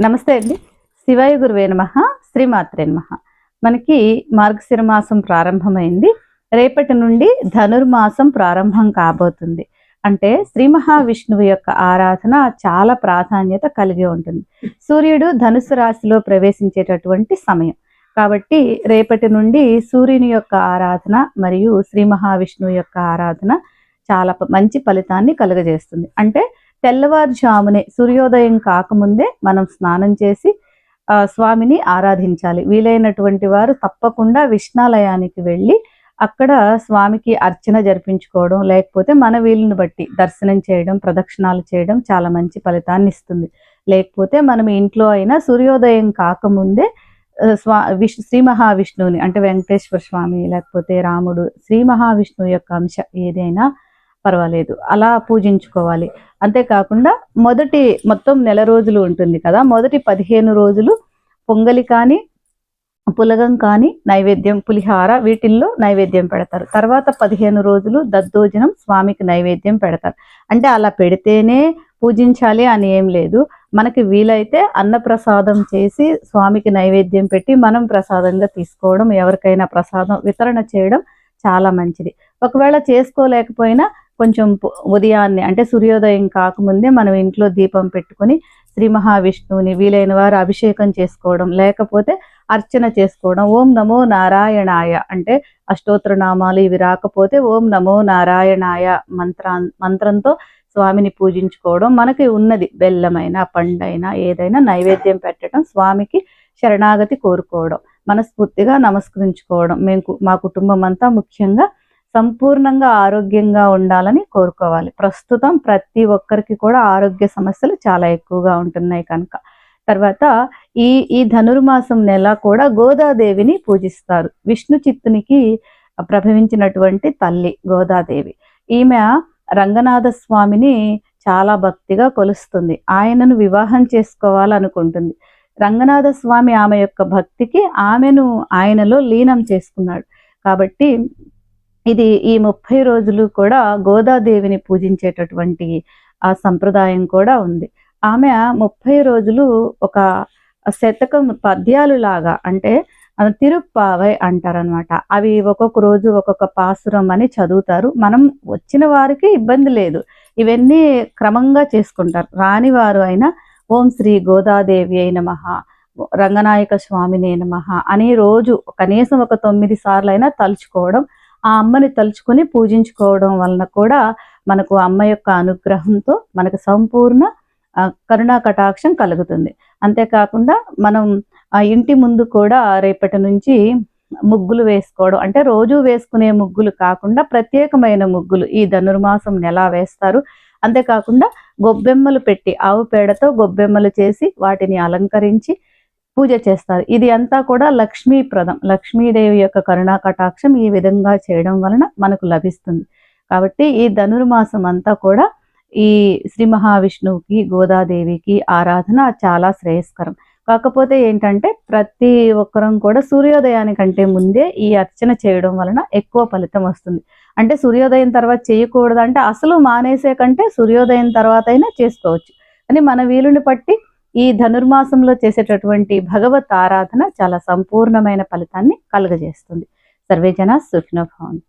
నమస్తే అండి. శివాయ గురువే నమ. శ్రీమాత్రే నమ. మనకి మార్గశిర మాసం ప్రారంభమైంది. రేపటి నుండి ధనుర్మాసం ప్రారంభం కాబోతుంది. అంటే శ్రీ మహావిష్ణువు యొక్క ఆరాధన చాలా ప్రాధాన్యత కలిగి ఉంటుంది. సూర్యుడు ధనుసు రాశిలో ప్రవేశించేటటువంటి సమయం. కాబట్టి రేపటి నుండి సూర్యుని యొక్క ఆరాధన మరియు శ్రీ మహావిష్ణువు యొక్క ఆరాధన చాలా మంచి ఫలితాన్ని కలుగజేస్తుంది. అంటే తెల్లవారుజామునే సూర్యోదయం కాకముందే మనం స్నానం చేసి స్వామిని ఆరాధించాలి. వీలైనటువంటి వారు తప్పకుండా విష్ణాలయానికి వెళ్ళి అక్కడ స్వామికి అర్చన జరిపించుకోవడం లేకపోతే మన వీలుని బట్టి దర్శనం చేయడం ప్రదక్షిణాలు చేయడం చాలా మంచి ఫలితాన్ని ఇస్తుంది. లేకపోతే మనం ఇంట్లో అయినా సూర్యోదయం కాకముందే స్వా విష్ శ్రీ మహావిష్ణువుని అంటే వెంకటేశ్వర స్వామి లేకపోతే రాముడు శ్రీ మహావిష్ణువు యొక్క అంశ ఏదైనా పర్వాలేదు. అలా పూజించుకోవాలి. అంతేకాకుండా మొదటి మొత్తం నెల రోజులు ఉంటుంది కదా మొదటి పదిహేను రోజులు పొంగలి కానీ పులగం కానీ నైవేద్యం పులిహార వీటిల్లో నైవేద్యం పెడతారు. తర్వాత పదిహేను రోజులు దద్దోజనం స్వామికి నైవేద్యం పెడతారు. అంటే అలా పెడితేనే పూజించాలి అని ఏం లేదు. మనకి వీలైతే అన్నప్రసాదం చేసి స్వామికి నైవేద్యం పెట్టి మనం ప్రసాదంగా తీసుకోవడం ఎవరికైనా ప్రసాదం వితరణ చేయడం చాలా మంచిది. ఒకవేళ చేసుకోలేకపోయినా కొంచెం ఉదయాన్నే అంటే సూర్యోదయం కాకముందే మనం ఇంట్లో దీపం పెట్టుకుని శ్రీ మహావిష్ణువుని వీలైన వారు అభిషేకం చేసుకోవడం లేకపోతే అర్చన చేసుకోవడం ఓం నమో నారాయణాయ అంటే అష్టోత్తర నామాలు ఇవి రాకపోతే ఓం నమో నారాయణాయ మంత్రా మంత్రంతో స్వామిని పూజించుకోవడం మనకి ఉన్నది. బెల్లమైన పండైనా ఏదైనా నైవేద్యం పెట్టడం స్వామికి శరణాగతి కోరుకోవడం మనస్ఫూర్తిగా నమస్కరించుకోవడం. మేము మా కుటుంబం అంతా ముఖ్యంగా సంపూర్ణంగా ఆరోగ్యంగా ఉండాలని కోరుకోవాలి. ప్రస్తుతం ప్రతి ఒక్కరికి కూడా ఆరోగ్య సమస్యలు చాలా ఎక్కువగా ఉంటున్నాయి కనుక. తర్వాత ఈ ఈ ధనుర్మాసం నెల కూడా గోదాదేవిని పూజిస్తారు. విష్ణు చిత్తునికి ప్రభవించినటువంటి తల్లి గోదాదేవి. ఈమె రంగనాథ స్వామిని చాలా భక్తిగా కొలుస్తుంది. ఆయనను వివాహం చేసుకోవాలనుకుంటుంది. రంగనాథ స్వామి ఆమె యొక్క భక్తికి ఆమెను ఆయనలో లీనం చేసుకున్నాడు. కాబట్టి ఇది ఈ ముప్పై రోజులు కూడా గోదాదేవిని పూజించేటటువంటి ఆ సంప్రదాయం కూడా ఉంది. ఆమె ముప్పై రోజులు ఒక శతకం పద్యాలు లాగా అంటే తిరుప్పావై అంటారనమాట అవి ఒక్కొక్క రోజు ఒక్కొక్క పాసురం అని చదువుతారు. మనం వచ్చిన వారికి ఇబ్బంది లేదు. ఇవన్నీ క్రమంగా చేసుకుంటారు. రానివారు అయినా ఓం శ్రీ గోదాదేవి అయిన మహా రంగనాయక స్వామిని నమః అని రోజు కనీసం ఒక తొమ్మిది సార్లు అయినా తలుచుకోవడం ఆ అమ్మని తలుచుకొని పూజించుకోవడం వలన కూడా మనకు అమ్మ యొక్క అనుగ్రహంతో మనకు సంపూర్ణ కరుణా కటాక్షం కలుగుతుంది. అంతేకాకుండా మనం ఆ ఇంటి ముందు కూడా రేపటి నుంచి ముగ్గులు వేసుకోవడం అంటే రోజు వేసుకునే ముగ్గులు కాకుండా ప్రత్యేకమైన ముగ్గులు ఈ ధనుర్మాసం ఎలా వేస్తారు. అంతేకాకుండా గొబ్బెమ్మలు పెట్టి ఆవు పేడతో గొబ్బెమ్మలు చేసి వాటిని అలంకరించి పూజ చేస్తారు. ఇది అంతా కూడా లక్ష్మీప్రదం. లక్ష్మీదేవి యొక్క కరుణా కటాక్షం ఈ విధంగా చేయడం వలన మనకు లభిస్తుంది. కాబట్టి ఈ ధనుర్మాసం అంతా కూడా ఈ శ్రీ మహావిష్ణువుకి గోదాదేవికి ఆరాధన చాలా శ్రేయస్కరం. కాకపోతే ఏంటంటే ప్రతి ఒక్కరం కూడా సూర్యోదయానికంటే ముందే ఈ అర్చన చేయడం వలన ఎక్కువ ఫలితం వస్తుంది. అంటే సూర్యోదయం తర్వాత చేయకూడదు అంటే అసలు మానేసే కంటే సూర్యోదయం తర్వాత అయినా చేసుకోవచ్చు. అని మన వీలుని పట్టి ఈ ధనుర్మాసంలో చేసేటటువంటి భగవత్ ఆరాధన చాలా సంపూర్ణమైన ఫలితాన్ని కలుగజేస్తుంది. సర్వే జన భవంతు.